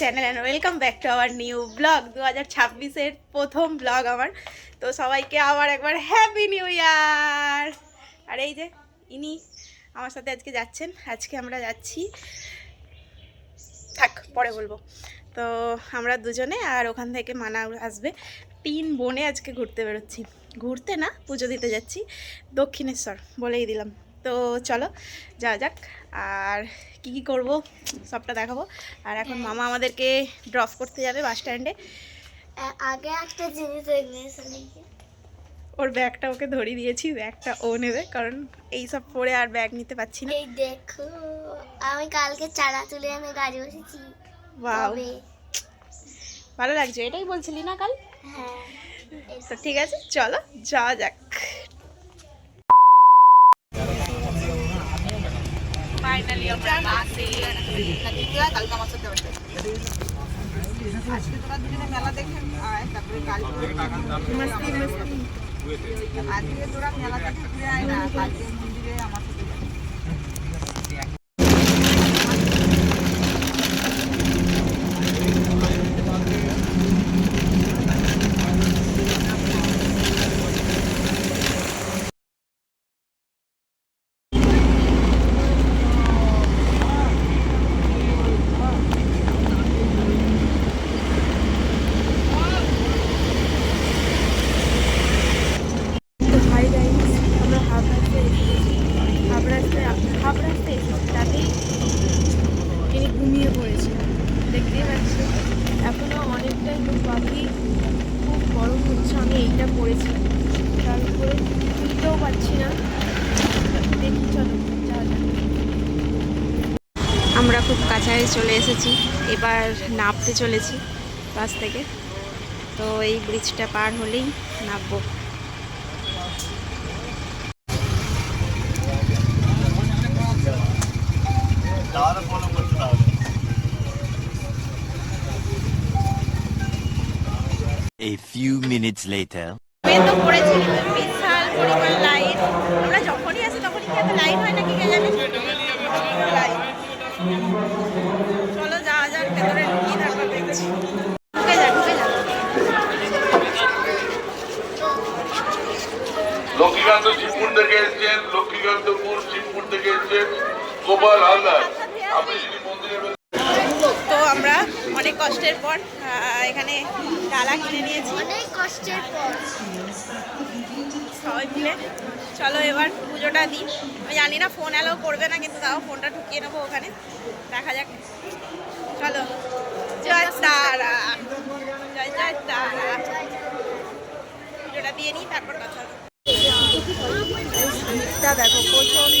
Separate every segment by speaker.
Speaker 1: Channel and welcome back to our new blog দু হাজার ছাব্বিশের প্রথম ব্লগ আমার। তো সবাইকে আবার একবার হ্যাপি নিউ ইয়ার আর এই যে, ইনি আমার সাথে আজকে যাচ্ছেন। আজকে আমরা যাচ্ছি, থাক, পরে বলব। তো আমরা দুজনে আর ওখান থেকে মানা আসবে। তিন বোনে আজকে ঘুরতে বেরোচ্ছি। ঘুরতে না, পুজো দিতে যাচ্ছি। দক্ষিণেশ্বর, বলেই দিলাম। তো চলো যা যাক। আর কি কি করব সবটা দেখাবো। আর এখন মামা আমাদেরকে ড্রপ করতে যাবে বাস স্ট্যান্ডে
Speaker 2: আগে একটা জিনিস
Speaker 1: ওর ব্যাগটা ওকে ধরিয়ে দিয়েছি ব্যাগটা ও নেবে কারণ এই সব পরে আর ব্যাগ নিতে পারছি না।
Speaker 2: এই দেখো আমি কালকে চারা তুলে আমি গাড়ি বসেছি। তবে
Speaker 1: ভালো লাগছে এটাই বলছিলি না কাল?
Speaker 2: হ্যাঁ
Speaker 1: তো ঠিক আছে চলো যাওয়া যাক।
Speaker 3: আজকে তোরা দুজনে মেলা দেখে তারপরে কালকে আজকে তোরা মেলা দেখে ঘুরে আয় না মন্দিরে আমার সাথে যাবি।
Speaker 1: তো হাই গাইস আমরা হাবড়াতে এসেছি হাবড়াতে হাবড়াতে এসেছি তাতেই তিনি ঘুমিয়ে পড়েছিলেন দেখতেই পাচ্ছি এখনও অনেকটাই লোক বাকি খুব গরম হচ্ছে আমি এইটা পড়েছি তার উপরে তুলতেও পারছি না। দেখি চলো আমরা খুব কাছাকাছি চলে এসেছি। এবার নামতে চলেছি বাস থেকে। তো এই ব্রিজটা পার হলেই নামবো।
Speaker 4: A few minutes later.
Speaker 1: পরিমাণ লাইন আমরা যখনই আসি তখনই কি এত লাইন হয় নাকি কে জানে? চলো যাওয়া যাক, ভেতরে ঢুকিয়ে তারপর দেখছি। যা যা
Speaker 5: লক্ষ্মীকান্ত শিবপুর থেকে এসছেন, লক্ষ্মীকান্তপুর শিবপুর থেকে এসছেন গোপাল হালদার আপনি যদি মন্দিরের ভেতরে
Speaker 1: তো আমরা অনেক কষ্টের পর এখানে ডালা কিনে নিয়েছি।
Speaker 2: অনেক কষ্টের পর।
Speaker 1: সবাই মিলে। চলো এবার পুজোটা দিই। আমি জানি না ফোন অ্যালাউ করবে না কিন্তু তাও ফোনটা ঢুকিয়ে নেব ওখানে। দেখা যাক। চলো। জয় তারা। জয় জয় তারা। পুজোটা দিয়ে নিই তারপর কথা দেখো
Speaker 6: প্রচণ্ড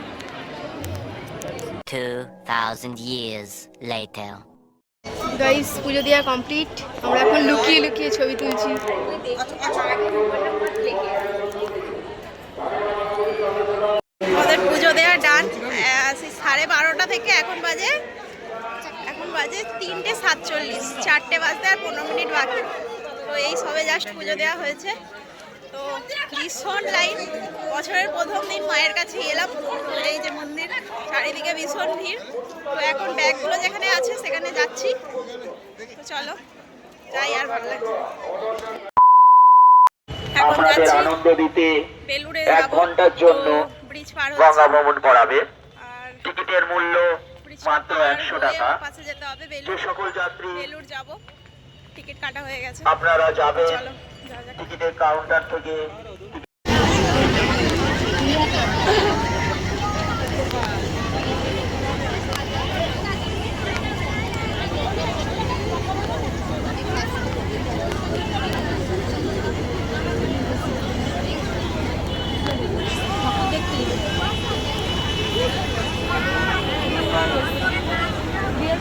Speaker 6: 2,000 years later.
Speaker 1: গাইস পুজো দেওয়া কমপ্লিট আমরা এখন লুকিয়ে লুকিয়ে ছবি তুলছি। আমাদের পুজো দেওয়া ডান সাড়ে বারোটা থেকে এখন বাজে এখন বাজে তিনটে সাতচল্লিশ। চারটে বাজতে আর পনেরো মিনিট বাকি। তো এই সবে জাস্ট পুজো দেওয়া হয়েছে। ভীষণ লাইন বছরের প্রথম দিন মায়ের কাছে এলাম এই যে মন্দির চারিদিকে ভীষণ ভিড়। তো এখন ব্যাগগুলো যেখানে আছে সেখানে যাচ্ছি। তো চলো যাই আর ভালো লাগছে এখন যাচ্ছি বেলুড়ে
Speaker 7: জন্য
Speaker 1: ব্রিজ পার
Speaker 7: গঙ্গা
Speaker 1: হচ্ছে
Speaker 7: ভ্রমণ করাবে।
Speaker 1: আর
Speaker 7: টিকিটের মূল্য মাত্র টাকা।
Speaker 1: পাশে যেতে হবে বেলুড়।
Speaker 7: সকল যাত্রী
Speaker 1: বেলুড় যাব। টিকিট কাটা হয়ে গেছে।
Speaker 7: আপনারা যাবেন। টিকিটের কাউন্টার থেকে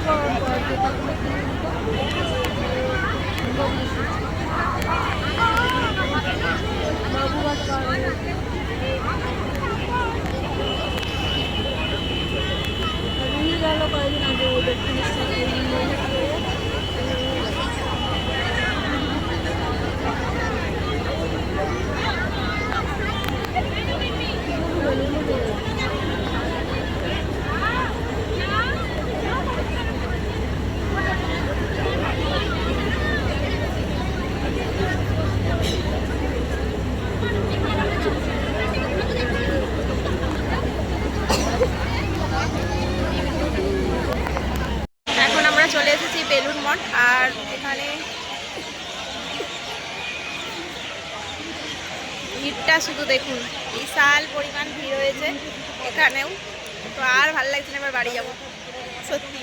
Speaker 1: বিয়ের পর বেলুন মঠ, আর এখানে ভিড়টা শুধু দেখুন, বিশাল পরিমাণ ভিড় হয়েছে এখানেও। তো আর ভালো লাগছে না, এবার বাড়ি যাব। সত্যি।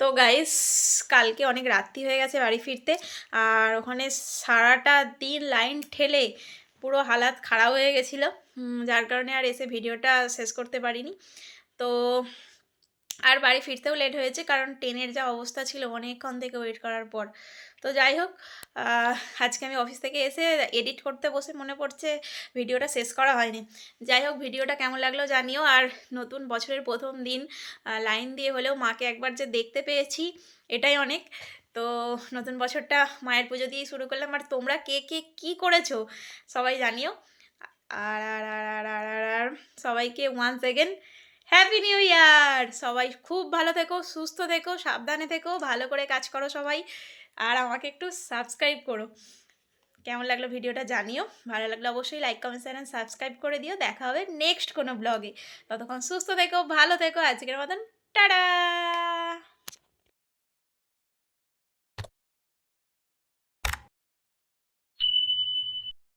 Speaker 1: তো গাইস কালকে অনেক রাত্রি হয়ে গেছে বাড়ি ফিরতে। আর ওখানে সারাটা দিন লাইন ঠেলে পুরো হালাত খারাপ হয়ে গেছিল। যার কারণে আর এসে ভিডিওটা শেষ করতে পারিনি। তো আর বাড়ি ফিরতেও লেট হয়েছে, কারণ ট্রেনের যা অবস্থা ছিল অনেকক্ষণ থেকে ওয়েট করার পর। তো যাই হোক আজকে আমি অফিস থেকে এসে এডিট করতে বসে মনে পড়ছে ভিডিওটা শেষ করা হয়নি। যাই হোক ভিডিওটা কেমন লাগল জানিও, আর নতুন বছরের প্রথম দিন লাইন দিয়ে হলেও মাকে একবার যে দেখতে পেয়েছি, এটাই অনেক। তো নতুন বছরটা মায়ের পুজো দিয়েই শুরু করলাম, আর তোমরা কে কে কী করেছ, সবাই জানিও। আর আর আর আর আর আর সবাইকে one second happy new year সবাই খুব ভালো থেকো, সুস্থ থেকো, সাবধানে থেকো, ভালো করে কাজ করো সবাই, আর আমাকে একটু সাবস্ক্রাইব করো। কেমন লাগল ভিডিওটা জানিও, ভালো লাগলে অবশ্যই লাইক কমেন্ট অ্যান্ড সাবস্ক্রাইব করে দিও। দেখা হবে নেক্সট কোনো ব্লগে ততক্ষণ সুস্থ থেকো, ভালো থেকো, আজকের মতন, টাটা!